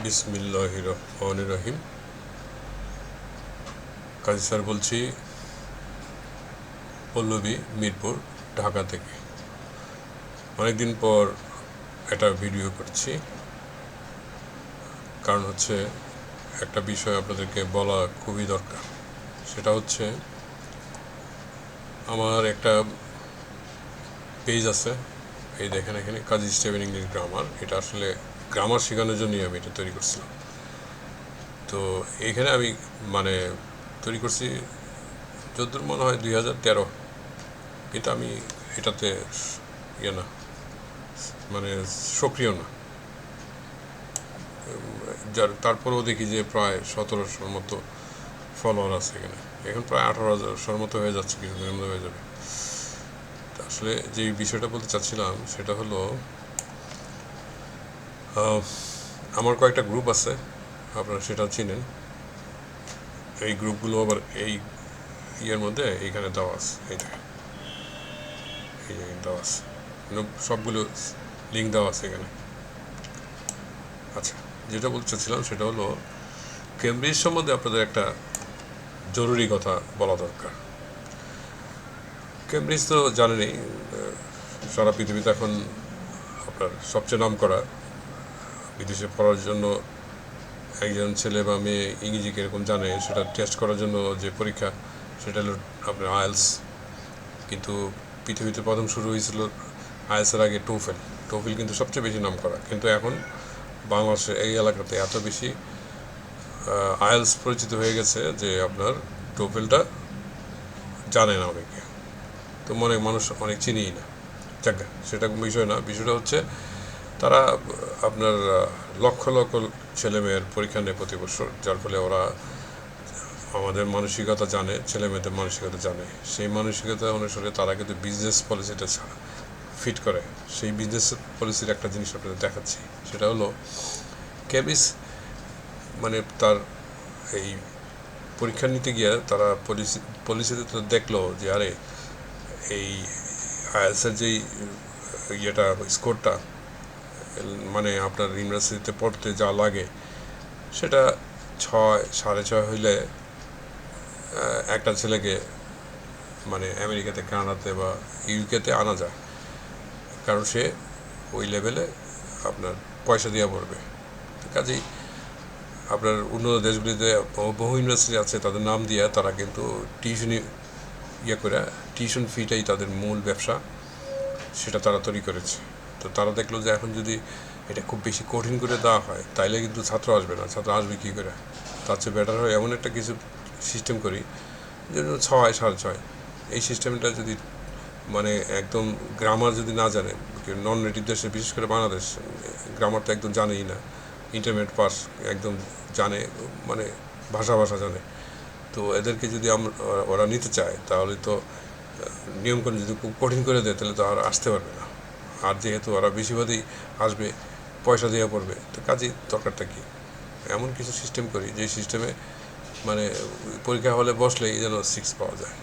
বিসমিল্লাহ রহমান রহিম। কাজী স্যার বলছি, পল্লবী, মিরপুর, ঢাকা থেকে। অনেকদিন পর একটা ভিডিও করছি। কারণ হচ্ছে একটা বিষয় আপনাদেরকে বলা খুবই দরকার। সেটা হচ্ছে, আমার একটা পেজ আছে। এই দেখেন এখানে কাজী স্টেভেন ইংলিশ গ্রামার। এটা আসলে গ্রামার শেখানোর জন্যই আমি এটা তৈরি করছিলাম। তো এখানে আমি মানে তৈরি করছি, যদ্দূর মনে হয় দুই হাজার তেরো। কিন্তু আমি এটাতে ইয়ে না মানে সক্রিয় না। যার তারপরেও দেখি যে প্রায় সতেরোশোর মতো ফলোয়ার আছে এখানে। এখন প্রায় আঠারো হাজারশোর মতো হয়ে যাচ্ছে, কিছুদিনের মধ্যে হয়ে যাবে। আসলে যে বিষয়টা বলতে চাচ্ছিলাম সেটা হলো আমার কয়েকটা গ্রুপ আছে, আপনারা সেটা চিনেন। এই গ্রুপগুলো আবার এই ইয়ের মধ্যে এইখানে দেওয়া আছে, এই এই যে দেওয়া আছে। সবগুলো লিঙ্ক দেওয়া আছে এখানে। আচ্ছা যেটা বলতে চাচ্ছিলাম সেটা হলো কেমব্রিজ সম্বন্ধে আপনাদের একটা জরুরি কথা বলা দরকার। কেমব্রিজ তো জানেনই সারা পৃথিবীতে এখন আপনার সবচেয়ে নাম করা বিদেশে পড়ার জন্য একজন ছেলে বা মেয়ে ইংরেজি কীরকম জানে, সেটা টেস্ট করার জন্য যে পরীক্ষা, সেটা হলো আপনার আয়েলস কিন্তু পৃথিবীতে প্রথম শুরু হয়েছিল আয়েলসের আগে টোফেল টোফেল কিন্তু সবচেয়ে বেশি নাম করা কিন্তু এখন বাংলাদেশের এই এলাকাতে এত বেশি আয়েলস পরিচিত হয়ে গেছে যে আপনার টোফেলটা জানে না অনেকে। তো মনে মানুষ অনেক চিনিই না। যাক, সেটা বিষয় না। বিষয়টা হচ্ছে তারা আপনার লক্ষ লক্ষ ছেলে মেয়ের পরীক্ষা নেয় প্রতি বছর, যার ফলে ওরা আমাদের মানসিকতা জানে ছেলে মেয়েদের মানসিকতা জানে। সেই মানসিকতা অনুসারে তারা কিন্তু বিজনেস পলিসিটা ফিট করে। সেই বিজনেস পলিসির একটা জিনিস আপনাদের দেখাচ্ছি, সেটা হলো কেবিস মানে তার এই পরীক্ষা নিতে গিয়ে তারা পলিসি পলিসিতে তো দেখল যে, আরে, এই আইএলসের যেই, ইয়েটা স্কোরটা মানে আপনার ইউনিভার্সিটিতে পড়তে যা লাগে, সেটা ছয়, সাড়ে ছয় হইলে একটা ছেলেকে মানে আমেরিকাতে, কানাডাতে বা ইউকেতে আনা যায়। কারণ সে ওই লেভেলে আপনার পয়সা দিয়ে পড়বে। কাজেই আপনার উন্নত দেশগুলিতে বহু ইউনিভার্সিটি আছে, তাদের নাম দিয়ে তারা কিন্তু টিউশনি ইয়ে করে, টিউশন ফিটাই তাদের মূল ব্যবসা, সেটা তারা তৈরি করেছে। তো তারা দেখল যে এখন যদি এটা খুব বেশি কঠিন করে দেওয়া হয়, তাইলে কিন্তু ছাত্র আসবে না। ছাত্র আসবে কী করে? তার চেয়ে বেটার হয় এমন একটা কিছু সিস্টেম করি, যেন ছয়, সাড়ে ছয়। এই সিস্টেমটা যদি মানে একদম গ্রামার যদি না জানে নন নেটিভ দেশে, বিশেষ করে বাংলাদেশ গ্রামার তো একদম জানেই না। ইন্টারমিডিয়েট পাস একদম জানে মানে ভাষা ভাষা জানে। তো এদেরকে যদি আমরা ওরা নিতে চায়, তাহলে তো নিয়মকানুন যদি খুব কঠিন করে দেয়, তাহলে তো আর আসতে পারবে না। আর যেহেতু ওরা বেশিরভাগই আসবে, পয়সা দেওয়া পড়বে, তো কাজেই দরকারটা কী? এমন কিছু সিস্টেম করি, যে সিস্টেমে মানে পরীক্ষা হলে বসলেই যেন সিক্স পাওয়া যায়।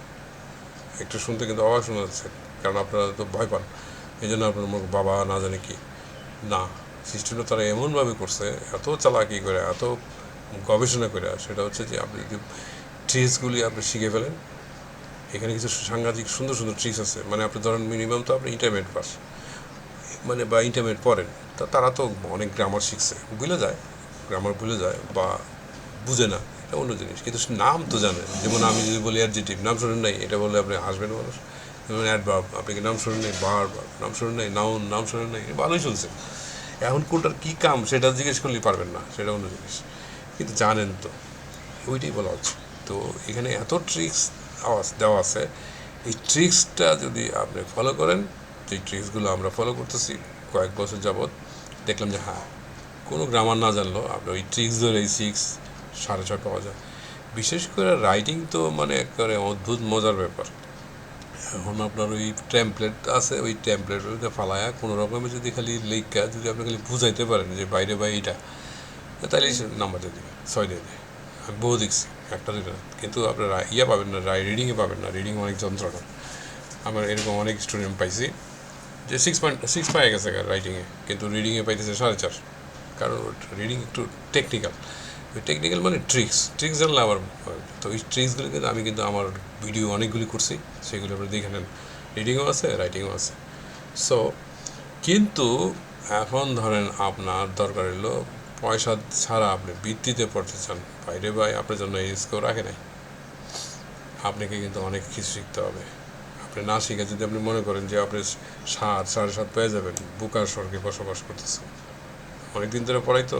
একটু শুনতে কিন্তু অবাক শোনা যাচ্ছে, কারণ আপনারা তো ভয় পান। এই জন্য আপনার মুখ বাবা না জানে কি। না সিস্টেমটা তারা এমনভাবে করছে, এত চালাকি করে, এত গবেষণা করে, সেটা হচ্ছে যে আপনি যদি ট্রিক্সগুলি আপনি শিখে ফেলেন, এখানে কিছু সাংঘাতিক সুন্দর সুন্দর ট্রিক্স আছে মানে আপনি ধরেন মিনিমাম তো আপনি ইন্টারমিডিয়েট পাস মানে বা ইন্টারমিডিয়েট পড়েন, তা তারা তো অনেক গ্রামার শিখছে। ভুলে যায় গ্রামার ভুলে যায় বা বুঝে না, এটা অন্য জিনিস। কিন্তু নাম তো জানে। যেমন আমি যদি বলি অ্যাডজেটিভ নাম শোনেন নাই, এটা বলে আপনি হাসবেন মানুষ। যেমন অ্যাডভার্ব আপনি কি নাম শোনেন নাই? বার নাম শোনেন নাই? নাউন নাম শোনেন নাই? ভালোই শুনছে এখন কোনটার কী কাম, সেটা জিজ্ঞেস করলেই পারবেন না, সেটা অন্য জিনিস। কিন্তু জানেন তো, ওইটাই বলা হচ্ছে। তো এখানে এত ট্রিক্স আওয়াজ দেওয়া আছে। এই ট্রিক্সটা যদি আপনি ফলো করেন যে ট্রিক্সগুলো আমরা ফলো করতেছি কয়েক বছর যাবৎ। দেখলাম যে হ্যাঁ কোনো গ্রামার না জানলো আপনি ওই ট্রিক্স ধরে সিক্স সাড়ে ছয় পাওয়া যায়। বিশেষ করে রাইটিং তো মানে একেবারে অদ্ভুত মজার ব্যাপার। এখন আপনার ওই টেমপ্লেট আছে, ওই টেমপ্লেটের ফালায়া কোনো রকমে যদি খালি লেখা, যদি আপনি খালি বুঝাইতে পারেন যে বাইরে বা এইটা, তাহলে নাম্বার দিয়ে দেবে ছয় দিয়ে দেবে আমি বহু দেখছি, একটা দুটো। কিন্তু আপনার ইয়ে পাবেন না রিডিংয়ে পাবেন না রিডিং অনেক যন্ত্রণা। আমার এরকম অনেক স্টুডেন্ট পাইছি। যে সিক্স পয়েন্ট সিক্স পাই গেছে রাইটিংয়ে কিন্তু রিডিংয়ে পাইতেছে সাড়ে চার। কারণ রিডিং একটু টেকনিক্যাল ওই টেকনিক্যাল মানে ট্রিক্স ট্রিক্স জানলে আমার তো ওই ট্রিক্সগুলো কিন্তু আমি কিন্তু আমার ভিডিও অনেকগুলি করছি, সেগুলো আপনি দেখে নেন। রিডিংও আছে রাইটিংও আছে। সো কিন্তু এখন ধরেন আপনার দরকার হলো পয়সা ছাড়া আপনি বৃত্তিতে পড়তে চান। বাইরে ভাই, আপনার জন্য এই স্কোর রাখে নাই। আপনাকে কিন্তু অনেক কিছু শিখতে হবে। আপনি না শিখে যদি আপনি মনে করেন যে আপনি সাত, সাড়ে সাত পেয়ে যাবেন, বুকার স্বর্গে বসবাস করতেছেন। অনেকদিন ধরে পড়াই তো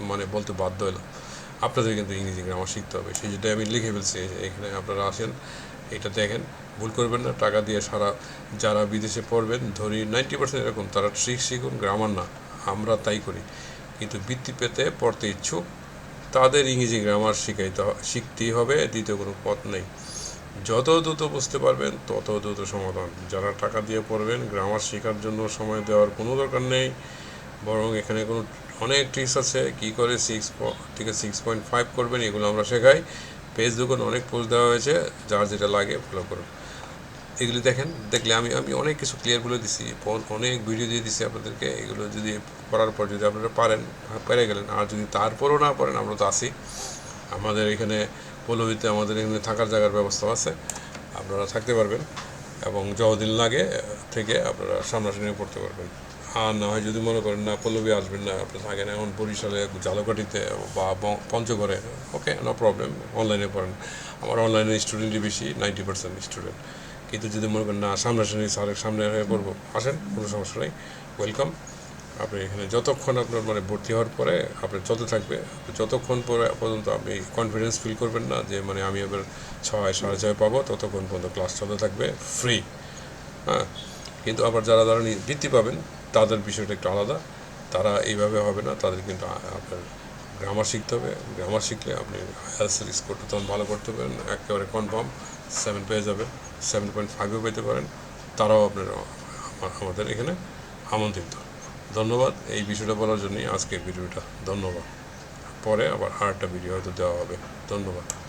মানে বলতে বাধ্য হলো আপনাদের কিন্তু ইংরেজি গ্রামার শিখতে হবে। সেই যেটা আমি লিখে ফেলছি এখানে আপনারা আসেন, এটা দেখেন। ভুল করবেন না, টাকা দিয়ে সারা, যারা বিদেশে পড়বেন, ধরি নাইনটি পার্সেন্ট এরকম, তারা ট্রিক শিখুন গ্রামার না। আমরা তাই করি। কিন্তু বৃত্তি পেতে পড়তে ইচ্ছুক, তাদের ইংরেজি গ্রামার শিখাইতে শিখতেই হবে, দ্বিতীয় কোনো পথ নেই। যত দ্রুত বুঝতে পারবেন, তত দ্রুত সমাধান। যারা টাকা দিয়ে পড়বেন, গ্রামার শেখার জন্য সময় দেওয়ার কোনো দরকার নেই। বরং এখানে কোনো, অনেক ট্রিক্স আছে। কি করে সিক্স থেকে সিক্স পয়েন্ট ফাইভ করবেন, এগুলো আমরা শেখাই। দেখুন অনেক পোস্ট দেওয়া হয়েছে। যার যেটা লাগে ফলো করুন। এগুলি দেখেন, দেখলে আমি আমি অনেক কিছু ক্লিয়ার বলে দিছি। অনেক ভিডিও দিয়ে দিছি আপনাদেরকে। এগুলো যদি করার পর যদি আপনারা পারেন, পেরে গেলেন। আর যদি তারপরও না পারেন, আমরা তো আসি আমাদের এখানে পল্লবীতে আমাদের এখানে থাকার জায়গার ব্যবস্থা আছে। আপনারা থাকতে পারবেন এবং যতদিন লাগে থেকে আপনারা সামনাসামনি পড়তে পারবেন। আর না হয় যদি মনে করেন না, পল্লবী আসবেন না, আপনি থাকেন এখন বরিশালে ঝালকাঠিতে বা পঞ্চগড়ে, ওকে নো প্রবলেম অনলাইনে পড়েন। আমার অনলাইনে স্টুডেন্টই বেশি নাইনটি পার্সেন্ট স্টুডেন্ট কিন্তু যদি মনে করেন না, সামনাসামনি স্যারের সামনে পড়ব, আসেন, কোনো সমস্যা নেই ওয়েলকাম আপনি এখানে যতক্ষণ আপনার মানে ভর্তি হওয়ার পরে আপনার যত থাকবে যতক্ষণ পরে পর্যন্ত আপনি কনফিডেন্স ফিল করবেন না যে মানে আমি এবার ছয়, সাড়ে ছয় পাবো, ততক্ষণ পর্যন্ত ক্লাস চলতে থাকবে ফ্রি হ্যাঁ? কিন্তু আবার যারা যারা বৃত্তি পাবেন, তাদের বিষয়টা একটু আলাদা। তারা এইভাবে হবে না, তাদের কিন্তু আপনার গ্রামার শিখতে হবে। গ্রামার শিখলে আপনি আইএলসের স্কোরটা তখন ভালো করতে পারেন। একেবারে কনফার্ম সেভেন পেয়ে যাবেন সেভেন পয়েন্ট ফাইভও পেতে পারেন। তারাও আপনার আমাদের এখানে আমন্ত্রিত। ধন্যবাদ এই বিষয়টা বলার জন্যই আজকের ভিডিওটা। ধন্যবাদ। পরে আবার আরেকটা ভিডিও হয়তো দেওয়া হবে। ধন্যবাদ।